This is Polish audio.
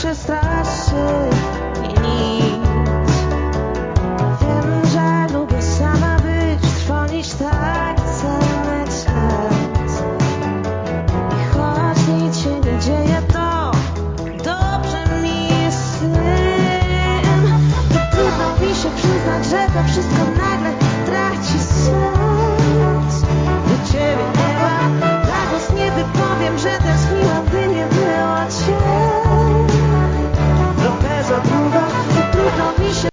przestraszy mnie nic. Wiem, że lubię sama być, trwonić tak.